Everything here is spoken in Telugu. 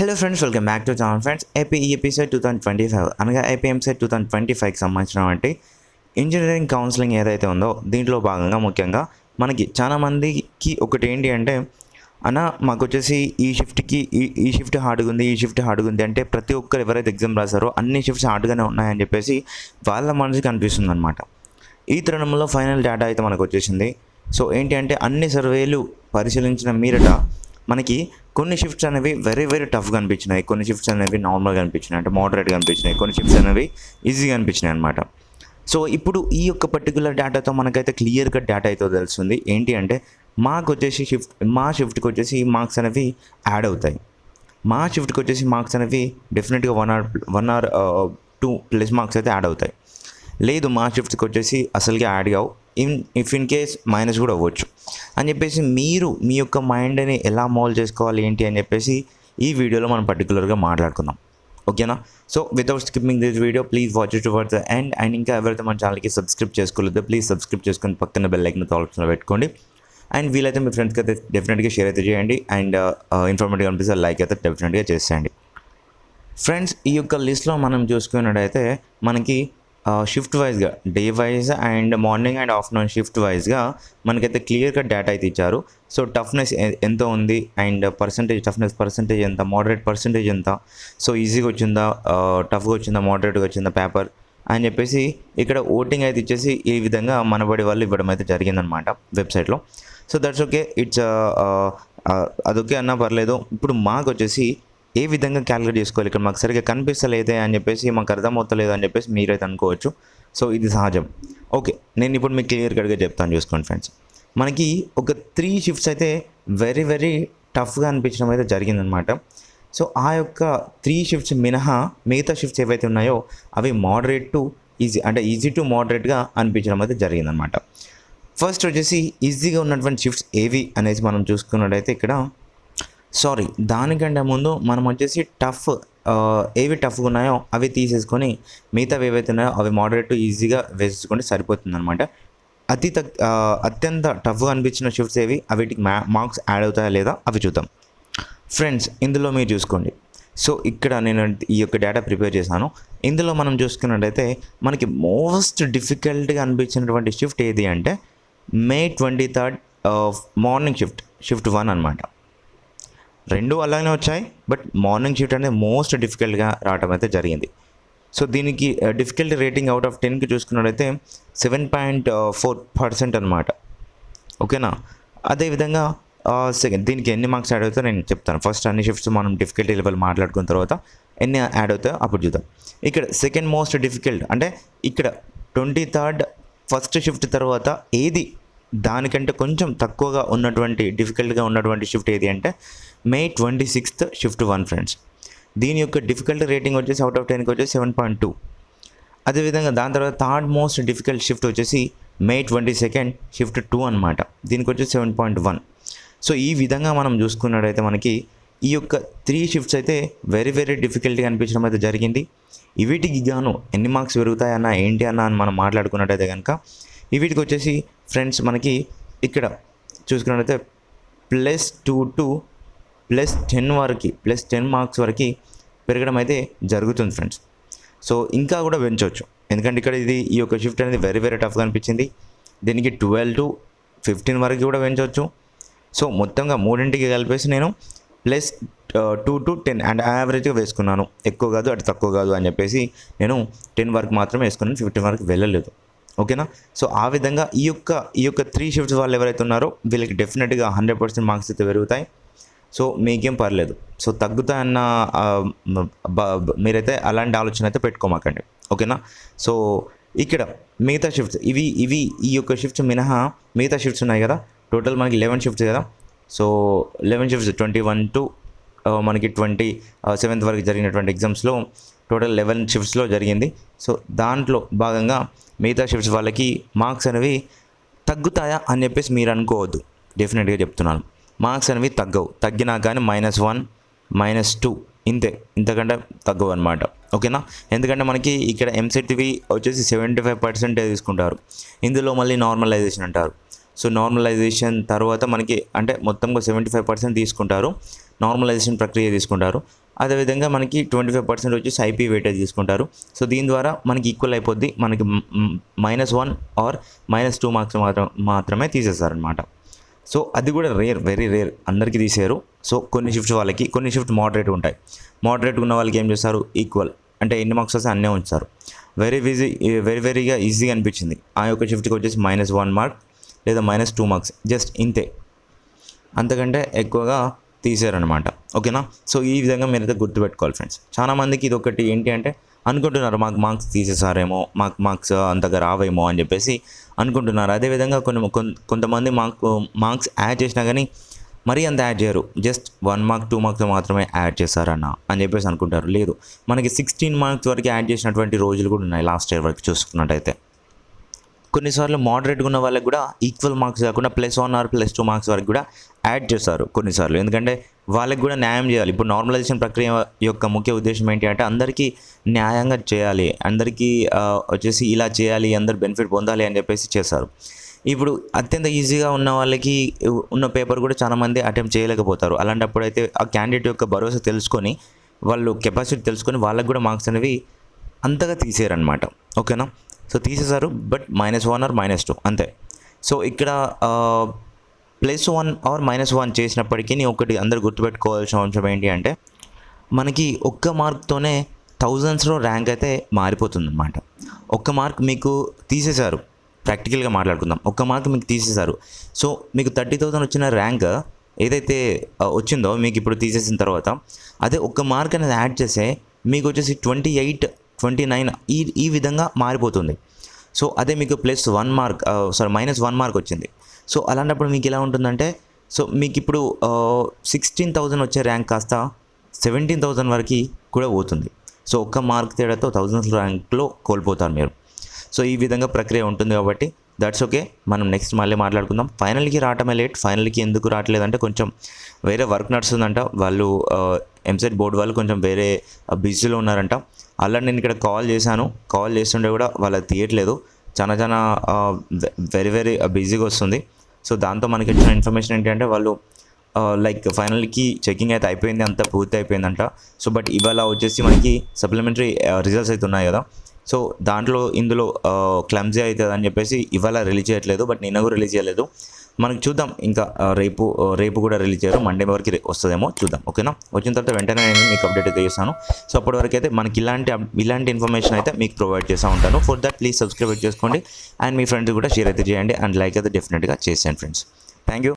Hello friends welcome back to channel friends AP ఈ episode two thousand twenty five అనగా ఏపీఎంసెట్ టూ థౌసండ్ ట్వంటీ ఫైవ్కి సంబంధించినటువంటి ఇంజనీరింగ్ కౌన్సిలింగ్ ఏదైతే ఉందో దీంట్లో భాగంగా ముఖ్యంగా మనకి చాలా మందికి ఒకటి ఏంటి అంటే అన్న మాకు వచ్చేసి ఈ షిఫ్ట్కి ఈ ఈ షిఫ్ట్ హార్డ్గా ఉంది ఈ షిఫ్ట్ హార్డ్గా ఉంది అంటే ప్రతి ఒక్కరు ఎవరైతే ఎగ్జామ్ రాశారో అన్ని షిఫ్ట్స్ హార్డ్గానే ఉన్నాయని చెప్పేసి వాళ్ళ మనసుకి అనిపిస్తుంది అనమాట ఈ తరుణంలో ఫైనల్ డేటా అయితే మనకు వచ్చేసింది. సో ఏంటి అంటే అన్ని సర్వేలు పరిశీలించిన మీరట మనకి కొన్ని షిఫ్ట్స్ అనేవి వెరీ వెరీ టఫ్గా అనిపించినాయి. కొన్ని షిఫ్ట్స్ అనేవి నార్మల్గా అనిపించినాయి. అంటే మోడరేట్గా అనిపించినాయి. కొన్ని షిఫ్ట్స్ అనేవి ఈజీగా అనిపించినాయి అనమాట సో ఇప్పుడు ఈ యొక్క పర్టికులర్ డేటాతో మనకైతే క్లియర్గా డేటా అయితే తెలుస్తుంది. ఏంటి అంటే మాకు వచ్చేసి షిఫ్ట్ మా షిఫ్ట్కి వచ్చేసి మార్క్స్ అనేవి యాడ్ అవుతాయి. మా షిఫ్ట్కి వచ్చేసి మార్క్స్ అనేవి డెఫినెట్గా one or one or two plus marks అయితే యాడ్ అవుతాయి. లేదు మా షిఫ్ట్కి వచ్చేసి అసలుగా యాడ్ కావు. In if in case minus కూడా అవ్వచ్చు. అని చెప్పేసి మీరు మీ యొక్క మైండ్ని ఎలా మోల్ చేసుకోవాలి ఏంటి అని చెప్పేసి ఈ వీడియోలో మనం పర్టికులర్గా మాట్లాడుకుందాం. ఓకేనా so without skipping this video please watch it towards the end and ఇంకా ఎవరైతే మన ఛానల్కి సబ్స్క్రైబ్ చేసుకోలేదో ప్లీజ్ సబ్స్క్రైబ్ చేసుకొని పక్కన బెల్ ఐకన్ ఆప్షన్లో పెట్టుకోండి. అండ్ వీలైతే మీ ఫ్రెండ్స్కి అయితే డెఫినెట్గా షేర్ అయితే చేయండి. అండ్ ఇన్ఫర్మేటివ్ uh, uh, అనిపిస్తే లైక్ అయితే డెఫినెట్గా చేసేయండి. ఫ్రెండ్స్ ఈ యొక్క లిస్ట్లో మనం చూసుకున్నట్టయితే మనకి షిఫ్ట్ వైజ్గా day wise and morning and afternoon shift వైజ్గా మనకైతే క్లియర్గా డేటా అయితే ఇచ్చారు. సో టఫ్నెస్ ఎంత ఉంది? అండ్ పర్సంటేజ్ టఫ్నెస్ పర్సంటేజ్ ఎంత? మోడరేట్ పర్సంటేజ్ ఎంత? సో ఈజీగా వచ్చిందా? టఫ్గా వచ్చిందా? మోడరేట్గా వచ్చిందా? పేపర్ అని చెప్పేసి ఇక్కడ ఓటింగ్ అయితే ఇచ్చేసి ఈ విధంగా మనబడి వాళ్ళు ఇవ్వడం అయితే జరిగిందనమాట వెబ్సైట్లో సో దట్స్ ఓకే ఇట్స్ అదొకే అన్నా పర్లేదు. ఇప్పుడు మాకు వచ్చేసి ఏ విధంగా క్యాలిక్యులేట్ చేసుకోవాలి? ఇక్కడ మాకు సరిగ్గా కనిపిస్తలేదే అని చెప్పేసి మాకు అర్థమవుతలేదు అని చెప్పేసి మీరైతే అనుకోవచ్చు. సో ఇది సహజం. ఓకే నేను ఇప్పుడు మీకు క్లియర్ కట్గా చెప్తాను చూసుకోండి ఫ్రెండ్స్ మనకి ఒక త్రీ షిఫ్ట్స్ అయితే వెరీ వెరీ టఫ్గా అనిపించడం అయితే జరిగిందనమాట సో ఆ యొక్క త్రీ షిఫ్ట్స్ మినహా మిగతా షిఫ్ట్స్ ఏవైతే ఉన్నాయో అవి మోడరేట్ టు ఈజీ అంటే ఈజీ టు మోడరేట్గా అనిపించడం అయితే జరిగిందనమాట ఫస్ట్ వచ్చేసి ఈజీగా ఉన్నటువంటి షిఫ్ట్స్ ఏవి అనేసి మనం చూసుకున్నట్టయితే ఇక్కడ సారీ దానికంటే ముందు మనం వచ్చేసి టఫ్ ఏవి టఫ్గా ఉన్నాయో అవి తీసేసుకొని మిగతావి ఏవైతే ఉన్నాయో అవి మోడరేట్ ఈజీగా వేసేసుకుంటే సరిపోతుంది అనమాట అతి తక్ అత్యంత టఫ్గా అనిపించిన షిఫ్ట్స్ ఏవి? అవిటికి మ్యా మార్క్స్ యాడ్ అవుతాయా లేదా? అవి చూద్దాం. ఫ్రెండ్స్ ఇందులో మీరు చూసుకోండి. సో ఇక్కడ నేను ఈ యొక్క డేటా ప్రిపేర్ చేశాను. ఇందులో మనం చూసుకున్నట్టయితే మనకి మోస్ట్ డిఫికల్ట్గా అనిపించినటువంటి షిఫ్ట్ ఏది అంటే May twenty third morning shift shift one అనమాట రెండు అలానే వచ్చాయి బట్ మార్నింగ్ షిఫ్ట్ అనేది మోస్ట్ డిఫికల్ట్గా రావడం అయితే జరిగింది. సో దీనికి డిఫికల్టీ రేటింగ్ అవుట్ ఆఫ్ టెన్కి చూసుకున్నట్టయితే సెవెన్ పాయింట్ ఫోర్ పర్సెంట్ అనమాట ఓకేనా అదేవిధంగా సెకండ్ దీనికి ఎన్ని మార్క్స్ యాడ్ అవుతాయో నేను చెప్తాను. ఫస్ట్ అన్ని షిఫ్ట్స్ మనం డిఫికల్టీ లెవెల్ మాట్లాడుకున్న తర్వాత ఎన్ని యాడ్ అవుతాయో అప్పుడు చూద్దాం. ఇక్కడ సెకండ్ మోస్ట్ డిఫికల్ట్ అంటే ఇక్కడ ట్వంటీ థర్డ్ ఫస్ట్ షిఫ్ట్ తర్వాత ఏది దానికంటే కొంచెం తక్కువగా ఉన్నటువంటి డిఫికల్ట్గా ఉన్నటువంటి షిఫ్ట్ ఏది అంటే May twenty sixth shift one friends దీని యొక్క డిఫికల్ట్ రేటింగ్ వచ్చేసి అవుట్ ఆఫ్ టెన్కి వచ్చేసి సెవెన్ పాయింట్ టూ అదేవిధంగా దాని తర్వాత థర్డ్ మోస్ట్ డిఫికల్ట్ షిఫ్ట్ వచ్చేసి May twenty second shift two అనమాట దీనికి వచ్చేసి సెవెన్ పాయింట్ వన్ సో ఈ విధంగా మనం చూసుకున్నట్టయితే మనకి ఈ యొక్క త్రీ షిఫ్ట్స్ అయితే వెరీ వెరీ డిఫికల్ట్గా అనిపించడం అయితే జరిగింది. వీటికి గాను ఎన్ని మార్క్స్ పెరుగుతాయన్నా ఏంటి అన్న అని మనం మాట్లాడుకున్నట్టయితే కనుక వీటికి వచ్చేసి ఫ్రెండ్స్ మనకి ఇక్కడ చూసుకున్నట్లయితే plus two to plus ten వరకు ప్లస్ టెన్ మార్క్స్ వరకు పెరగడం అయితే జరుగుతుంది ఫ్రెండ్స్. సో ఇంకా కూడా పెంచవచ్చు ఎందుకంటే ఇక్కడ ఇది ఈ యొక్క షిఫ్ట్ అనేది వెరీ వెరీ టఫ్గా అనిపించింది. దీనికి ట్వెల్వ్ టు ఫిఫ్టీన్ వరకు కూడా పెంచవచ్చు సో మొత్తంగా మూడింటికి కలిపేసి నేను plus two to ten and యావరేజ్గా వేసుకున్నాను. ఎక్కువ కాదు అటు తక్కువ కాదు అని చెప్పేసి నేను టెన్ వరకు మాత్రమే వేసుకున్నాను. ఫిఫ్టీన్ వరకు వెళ్ళలేదు. ఓకేనా? సో ఆ విధంగా ఈ యొక్క ఈ యొక్క త్రీ షిఫ్ట్స్ వాళ్ళు ఎవరైతే ఉన్నారో వీళ్ళకి డెఫినెట్గా హండ్రెడ్ పర్సెంట్ మార్క్స్ అయితే పెరుగుతాయి. సో మీకేం పర్లేదు. సో తగ్గుతాయన్న మీరైతే అలాంటి ఆలోచన అయితే పెట్టుకోమాకండి. ఓకేనా? సో ఇక్కడ మిగతా షిఫ్ట్స్ ఇవి ఇవి ఈ యొక్క షిఫ్ట్స్ మినహా మిగతా షిఫ్ట్స్ ఉన్నాయి కదా? టోటల్ మనకి లెవెన్ షిఫ్ట్స్ కదా? So eleven shifts twenty one to మనకి ట్వంటీ సెవెంత్ వరకు జరిగినటువంటి ఎగ్జామ్స్లో టోటల్ లెవెన్ షిఫ్ట్స్లో జరిగింది. సో దాంట్లో భాగంగా మిగతా షిఫ్ట్స్ వాళ్ళకి మార్క్స్ అనేవి తగ్గుతాయా అని చెప్పేసి మీరు అనుకోవద్దు. డెఫినెట్గా చెప్తున్నాను. మార్క్స్ అనేవి తగ్గవు. తగ్గినా కానీ మైనస్ వన్ మైనస్ టూ ఇంతే. ఇంతకంటే తగ్గవు అనమాట ఓకేనా? ఎందుకంటే మనకి ఇక్కడ ఎంసెట్వి వచ్చేసి సెవెంటీ ఫైవ్ పర్సెంటే తీసుకుంటారు. ఇందులో మళ్ళీ నార్మలైజేషన్ అంటారు. సో నార్మలైజేషన్ తర్వాత మనకి అంటే మొత్తంగా సెవెంటీ ఫైవ్ పర్సెంట్ తీసుకుంటారు. నార్మలైజేషన్ ప్రక్రియ తీసుకుంటారు. అదేవిధంగా మనకి ట్వంటీ ఫైవ్ పర్సెంట్ వచ్చేసి ఐపీ వెయిటేజ్ తీసుకుంటారు. సో దీని ద్వారా మనకి ఈక్వల్ అయిపోద్ది. మనకి minus one or minus two marks మాత్రం మాత్రమే తీసేస్తారనమాట సో అది కూడా రేర్ వెరీ రేర్ అందరికీ తీసారు సో కొన్ని షిఫ్ట్స్ వాళ్ళకి కొన్ని షిఫ్ట్ మోడరేట్ ఉంటాయి. మోడరేట్ ఉన్న వాళ్ళకి ఏం చేస్తారు? ఈక్వల్ అంటే ఎన్ని మార్క్స్ వస్తే అన్నీ ఉంచారు వెరీ ఈజీ వెరీ వెరీగా ఈజీగా అనిపించింది. ఆ యొక్క షిఫ్ట్కి వచ్చేసి మైనస్ వన్ మార్క్ లేదా మైనస్ టూ మార్క్స్ జస్ట్ ఇంతే. అంతకంటే ఎక్కువగా తీసారనమాట ఓకేనా? సో ఈ విధంగా మీరైతే గుర్తుపెట్టుకోవాలి ఫ్రెండ్స్ చాలా మందికి ఇది ఒకటి ఏంటి అంటే అనుకుంటున్నారు మాకు మార్క్స్ తీసేసారేమో మాకు మార్క్స్ అంతగా రావేమో అని చెప్పేసి అనుకుంటున్నారు. అదేవిధంగా కొన్ని కొంతమంది మాకు మార్క్స్ యాడ్ చేసినా కానీ మరీ అంత యాడ్ చేయరు. Just one mark two marks మాత్రమే యాడ్ చేశారన్న అని చెప్పేసి అనుకుంటారు. లేదు. మనకి సిక్స్టీన్ మార్క్స్ వరకు యాడ్ చేసినటువంటి రోజులు కూడా ఉన్నాయి లాస్ట్ ఇయర్ వరకు చూసుకున్నట్టయితే. కొన్నిసార్లు మోడరేట్గా ఉన్న వాళ్ళకి కూడా ఈక్వల్ మార్క్స్ కాకుండా plus one or plus two marks వరకు కూడా యాడ్ చేస్తారు కొన్నిసార్లు. ఎందుకంటే వాళ్ళకి కూడా న్యాయం చేయాలి. ఇప్పుడు నార్మలైజేషన్ ప్రక్రియ యొక్క ముఖ్య ఉద్దేశం ఏంటి అంటే అందరికీ న్యాయంగా చేయాలి. అందరికీ వచ్చేసి ఇలా చేయాలి అందరు బెనిఫిట్ పొందాలి అని చెప్పేసి చేస్తారు. ఇప్పుడు అత్యంత ఈజీగా ఉన్న వాళ్ళకి ఉన్న పేపర్ కూడా చాలామంది అటెంప్ట్ చేయలేకపోతారు. అలాంటప్పుడు అయితే ఆ క్యాండిడేట్ యొక్క భరోసా తెలుసుకొని వాళ్ళు కెపాసిటీ తెలుసుకొని వాళ్ళకి కూడా మార్క్స్ అనేవి అంతగా తీసేయరనమాట ఓకేనా? సో తీసేశారు but minus one or minus two అంతే. సో ఇక్కడ plus one or minus one చేసినప్పటికీ ఒకటి అందరు గుర్తుపెట్టుకోవాల్సిన అంశం ఏంటి అంటే మనకి ఒక్క మార్క్తోనే థౌజండ్స్లో ర్యాంక్ అయితే మారిపోతుంది అనమాట ఒక్క మార్క్ మీకు తీసేశారు ప్రాక్టికల్గా మాట్లాడుకుందాం. ఒక్క మార్క్ మీకు తీసేశారు సో మీకు థర్టీ థౌసండ్ వచ్చిన ర్యాంక్ ఏదైతే వచ్చిందో మీకు ఇప్పుడు తీసేసిన తర్వాత అదే ఒక్క మార్క్ అనేది యాడ్ చేస్తే మీకు వచ్చేసి ట్వంటీ ఎయిట్ ట్వంటీ నైన్ ఈ ఈ విధంగా మారిపోతుంది. సో అదే మీకు plus one mark sorry minus one mark వచ్చింది. సో అలాంటప్పుడు మీకు ఎలా ఉంటుందంటే సో మీకు ఇప్పుడు సిక్స్టీన్ థౌజండ్ వచ్చే ర్యాంక్ కాస్త సెవెంటీన్ థౌజండ్ వరకు కూడా పోతుంది. సో ఒక్క మార్క్ తేడాతో థౌజండ్స్ ర్యాంక్లో కోల్పోతారు మీరు. సో ఈ విధంగా ప్రక్రియ ఉంటుంది కాబట్టి దట్స్ ఓకే మనం నెక్స్ట్ మళ్ళీ మాట్లాడుకుందాం. ఫైనల్కి రావటమే లేట్ ఫైనల్కి ఎందుకు రావట్లేదంటే కొంచెం వేరే వర్క్ నడుస్తుందంట. వాళ్ళు ఎంసెట్ బోర్డు వాళ్ళు కొంచెం వేరే బిజీలో ఉన్నారంట. అలా నేను ఇక్కడ కాల్ చేశాను. కాల్ చేస్తుంటే కూడా వాళ్ళకి తీయట్లేదు. చాలా చాలా వెరీ వెరీ బిజీగా వస్తుంది. సో దాంతో మనకి వచ్చిన ఇన్ఫర్మేషన్ ఏంటంటే వాళ్ళు లైక్ ఫైనల్కి చెకింగ్ అయితే అయిపోయింది. అంతా పూర్తి అయిపోయిందంట. సో బట్ ఇవాళ వచ్చేసి మనకి సప్లిమెంటరీ రిజల్ట్స్ అయితే ఉన్నాయి కదా. సో దాంట్లో ఇందులో క్లమ్జీ అవుతుంది అని చెప్పేసి ఇవాళ రిలీజ్ చేయట్లేదు బట్ నిన్న కూడా రిలీజ్ చేయలేదు. మనకి చూద్దాం ఇంకా రేపు రేపు కూడా రిలీజ్ చేయరు మండే వరకు వస్తుందేమో చూద్దాం ఓకేనా? వచ్చిన తర్వాత వెంటనే నేను మీకు అప్డేట్ అయితే చేస్తాను. సో అప్పటి వరకు అయితే మనకి ఇలాంటి ఇలాంటి ఇన్ఫర్మేషన్ అయితే మీకు ప్రొవైడ్ చేస్తూ ఉంటాను. ఫర్ దట్ ప్లీజ్ సబ్స్క్రైబ్ చేసుకోండి. అండ్ మీ ఫ్రెండ్స్ కూడా షేర్ అయితే చేయండి. అండ్ లైక్ అయితే డెఫినెట్గా చేసేయండి ఫ్రెండ్స్ థ్యాంక్ యూ